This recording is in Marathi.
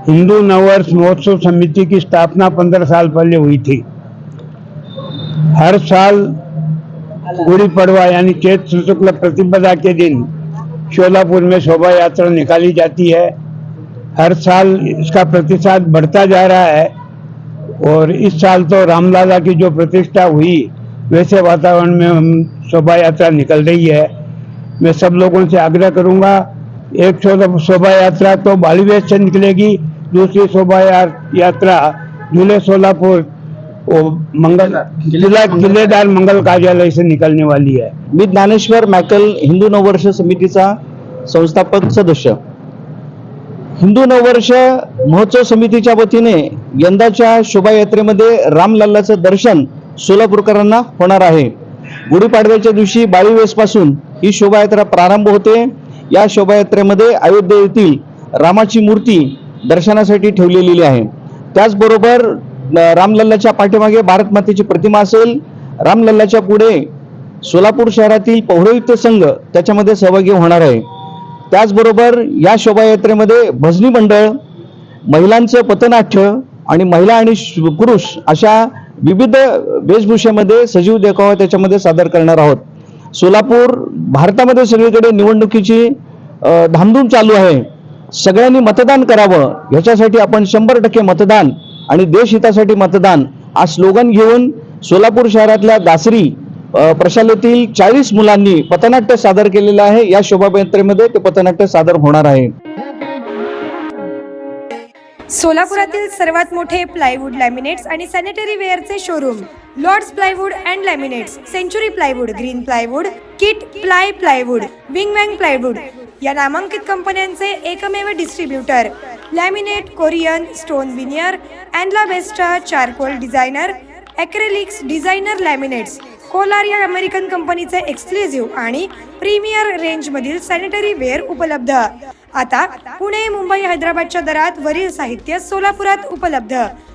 हिंदू नववर्ष महोत्सव समिति की स्थापना पंद्रह साल पहले हुई थी। हर साल गुड़ी पड़वा यानी चैत्र शुक्ल प्रतिपदा के दिन शोलापुर में शोभा यात्रा निकाली जाती है। हर साल इसका प्रतिशत बढ़ता जा रहा है और इस साल तो रामलाला की जो प्रतिष्ठा हुई, वैसे वातावरण में हम शोभा यात्रा निकल रही है। मैं सब लोगों से आग्रह करूँगा एक शोभा यात्रा तो बालीवेज से निकलेगी दूसरी शोभा यात्रा झूले सोलापुर मंगल जिला जिलेदार मंगल कार्यालय से निकलने वाली है। मी ज्ञानेश्वर मॅकल हिंदू नववर्ष समितीचा संस्थापक सदस्य. हिंदू नववर्ष महोत्सव समितीच्या वतीने यंदाच्या शोभायात्रेमध्ये रामलल्लाचं दर्शन सोलापूरकरांना होणार आहे. गुढीपाडव्याच्या दिवशी पासून ही शोभायात्रा प्रारंभ होते. या शोभायात्रेमध्ये अयोध्या येथील रामाची मूर्ती दर्शनासाठी ठेवलेली आहे. त्याचबरोबर रामलल्लाच्या पाठीमागे भारत मातेची प्रतिमा असेल. रामलल्लाच्या पुढे सोलापूर शहरातील पौरोहित्य संघ त्याच्यामध्ये सहभागी होणार आहे. त्याचबरोबर या शोभायात्रेमध्ये भजनी मंडळ महिलांचं पथनाट्य आणि महिला आणि श- पुरुष अशा विविध वेशभूषेमध्ये सजीव देखावा त्याच्यामध्ये सादर करणार आहोत. सोलापूर भारतामध्ये सगळीकडे निवडणुकीची धामधूम चालू आहे. सगळ्यांनी मतदान करावं. ह्याच्यासाठी आपण शंभर टक्के मतदान आणि देशहितासाठी मतदान हा स्लोगन घेऊन सोलापूर शहरातल्या दासरी प्रशालेतील चाळीस मुलांनी पथनाट्य सादर केलेलं आहे. या शोभायात्रेमध्ये ते पथनाट्य सादर होणार आहे. सोलापुरातील सर्वात मोठे प्लायवूड लॅमिनेट्स आणि sanitary वेअरचे showroom. Lords plywood and laminates Century plywood Green plywood Kit ply plywood Wing Wang plywood या नामांकित कंपन्यांचे एकमेव distributor laminate Corian stone veneer अँडला बेस्टा charcoal designer acrylics designer laminates Kolar या अमेरिकन कंपनीचे एक्सक्लुझिव्ह आणि प्रीमियर रेंजमधील सॅनिटरी वेअर उपलब्ध. आता पुणे मुंबई हैदराबादच्या दरात वरील साहित्य सोलापुरात उपलब्ध.